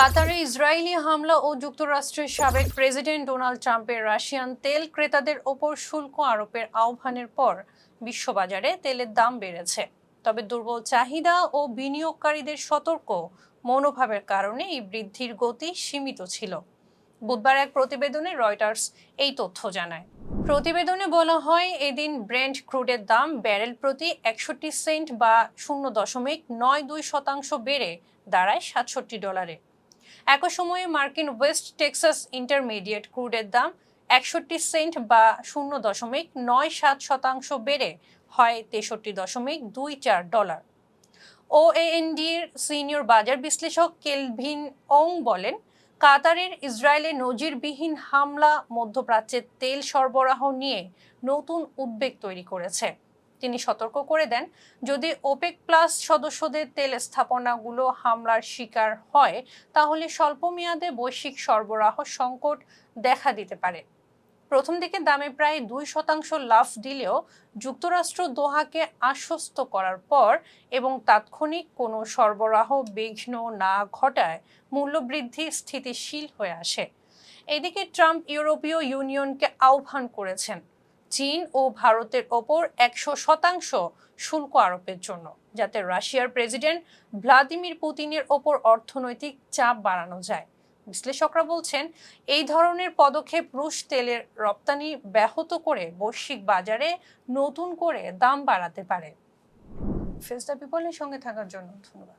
কাতারে ইসরায়েলি হামলা ও যুক্তরাষ্ট্রের সাবেক প্রেসিডেন্ট ডোনাল্ড ট্রাম্পের রাশিয়ান তেল ক্রেতাদের ওপর শুল্ক আরোপের আহ্বানের পর বিশ্ববাজারে তেলের দাম বেড়েছে। তবে দুর্বল চাহিদা ও বিনিয়োগকারীদের সতর্ক মনোভাবের কারণে এই বৃদ্ধির গতি সীমিত ছিল। বুধবার এক প্রতিবেদনে রয়টার্স এই তথ্য জানায়। প্রতিবেদনে বলা হয়, এদিন ব্র্যান্ড ক্রুডের দাম ব্যারেল প্রতি একষট্টি সেন্ট বা শূন্য দশমিক নয় দুই শতাংশ বেড়ে দাঁড়ায় সাতষট্টি ডলারে। একই সময়ে মার্কিন ওয়েস্ট টেক্সাস ইন্টারমিডিয়েট ক্রুডের দাম একষট্টি সেন্ট বা শূন্য দশমিক নয় সাত শতাংশ বেড়ে হয় তেষট্টি দশমিক দুই চার ডলার। ওএএনডির সিনিয়র বাজার বিশ্লেষক কেলভিন ওং বলেন, কাতারের ইসরায়েলে নজিরবিহীন হামলা মধ্যপ্রাচ্যের তেল সরবরাহ নিয়ে নতুন উদ্বেগ তৈরি করেছে। তিনি সতর্ক করে দেন, যদি ওপেক প্লাস সদস্যদের তেল স্থাপনাগুলো হামলার শিকার হয়, তাহলে স্বল্প মেয়াদে বৈশ্বিক সরবরাহ সংকট দেখা দিতে পারে। প্রথম দিকে দামে প্রায় দুই শতাংশ লাভ দিলেও যুক্তরাষ্ট্র দোহাকে আশ্বস্ত করার পর এবং তাৎক্ষণিক কোনো সরবরাহ বিঘ্ন না ঘটায় মূল্যবৃদ্ধি স্থিতিশীল হয়ে আসে। এদিকে ট্রাম্প ইউরোপীয় ইউনিয়নকে আহ্বান করেছেন। চীন ও ভারতের ওপর একশো শতাংশ শুল্ক আরোপের জন্য, যাতে রাশিয়ার প্রেসিডেন্ট ভ্লাদিমির পুতিনের ওপর অর্থনৈতিক চাপ বাড়ানো যায়। বিশ্লেষকরা বলছেন, এই ধরনের পদক্ষেপ রুশ তেলের রপ্তানি ব্যাহত করে বৈশ্বিক বাজারে নতুন করে দাম বাড়াতে পারে। ফেস দ্য পিপলের সঙ্গে থাকার জন্য ধন্যবাদ।